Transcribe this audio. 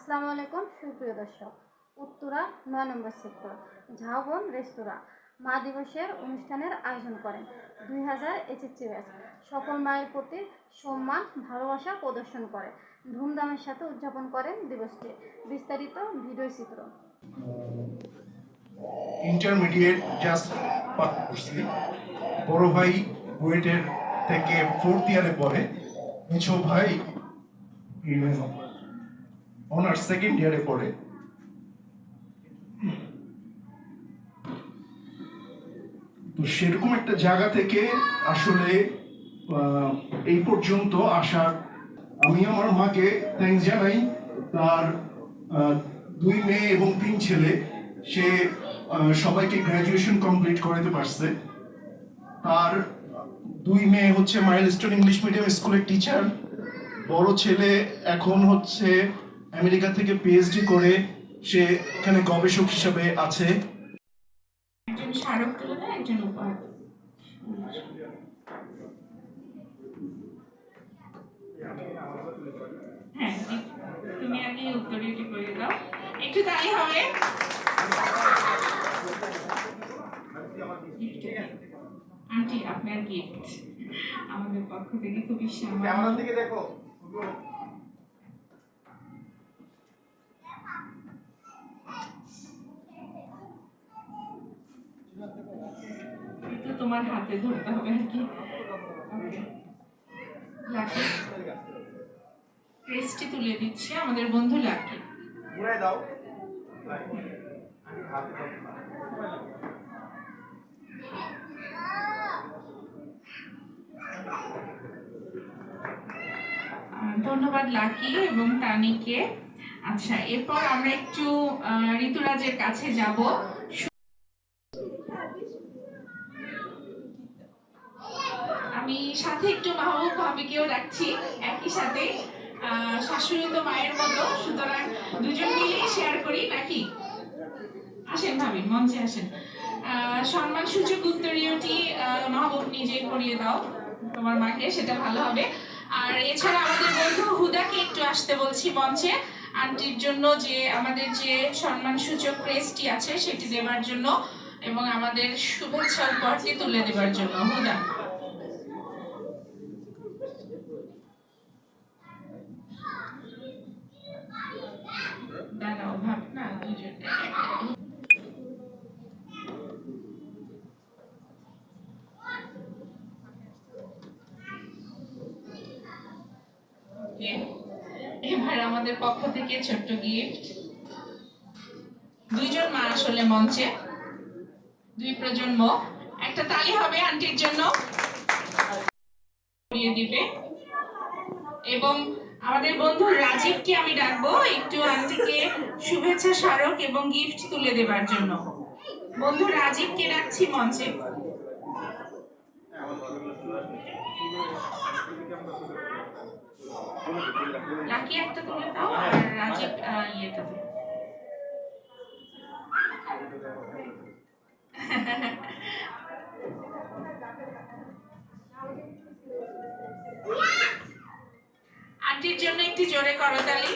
আসসালামু আলাইকুম, সুপ্রিয় দর্শক। উত্তরা, নয় নম্বর সেক্টর, ঝাউবন রেস্তোরাঁ, মা দিবসের অনুষ্ঠানের আয়োজন করেন দুই হাজার ব্যাচ। সকল মায়ের প্রতি সম্মান, ভালোবাসা প্রদর্শন করে। ধুমধামের সাথে উদযাপন করেন দিবসটি। বিস্তারিত ভিডিও চিত্র। ইন্টারমিডিয়েট জাস্ট পাস করছি। বড় ভাই বুয়েটের থেকে ফোর্থ ইয়ারে পড়ে। মেছো ভাই অনার্স সেকেন্ড ইয়ারে পড়ে তো সেরকম একটা জায়গা থেকে আসলে এই পর্যন্ত আসার আমি আমার মাকে থ্যাংকস জানাই। তার দুই মেয়ে এবং তিন ছেলে। সে সবাইকে গ্র্যাজুয়েশন কমপ্লিট করাতে পারছে। তার দুই মেয়ে হচ্ছে মাইল মাইলস্টোন ইংলিশ মিডিয়াম স্কুলের টিচার বড় ছেলে এখন হচ্ছে আমেরিকা থেকে পিএইচডি করে সে এখানে গবেষক হিসাবে আছে। একজন স্মারক একজন উপহার হ্যাঁ তুমি আগে উত্তরীয়টি করে দাও। একটু তাই হবে। আন্টি আপনার গিফট আমাদের পক্ষ থেকে খুবই সামান্য। ক্যামেরার দিকে দেখো। তো তোমার হাতে ধরতে হবে আর কি। Okay. লাকি। ক্রেস্টটি তুলে দিচ্ছি আমাদের বন্ধু লাকি। ঘুরে দাও। ধন্যবাদ লাকি এবং তানিকে। আচ্ছা এরপর আমরা একটু ঋতুরাজের কাছে যাব। আমি সাথে একটু মাহবুব ভাবিকেও রাখছি একই সাথে শাশুড়ি তো মায়ের মতো, সুতরাং দুজন মিলেই শেয়ার করি, নাকি? আসেন ভাবি, মঞ্চে আসেন। সম্মান সূচক উত্তরীয়টি মাহবুব নিজে করিয়ে দাও, তোমার মাকে, সেটা ভালো হবে। আর এছাড়া আমাদের বন্ধু হুদাকে একটু আসতে বলছি মঞ্চে। আন্টির জন্য যে, আমাদের যে সম্মান সূচক ক্রেস্টটি আছে, সেটি দেওয়ার জন্য এবং আমাদের শুভেচ্ছা উপহারটি তুলে দেবার জন্য। হুদা। এবার আমাদের পক্ষ থেকে ছোট্ট গিফট দুইজন মা আসলে মঞ্চে। দুই প্রজন্ম। একটা তালি হবে আন্টির জন্য। দিবে। এবং আমাদের বন্ধু রাজীবকে আমি ডাকবো একটু আন্টিকে শুভেচ্ছা, স্মারক এবং গিফট তুলে দেবার জন্য। বন্ধু রাজীবকে ডাকছি মঞ্চে। লাকি একটা তুলে দাও আর রাজীব ইয়েটা দাও। আন্টির জন্য একটি জোরে করতালি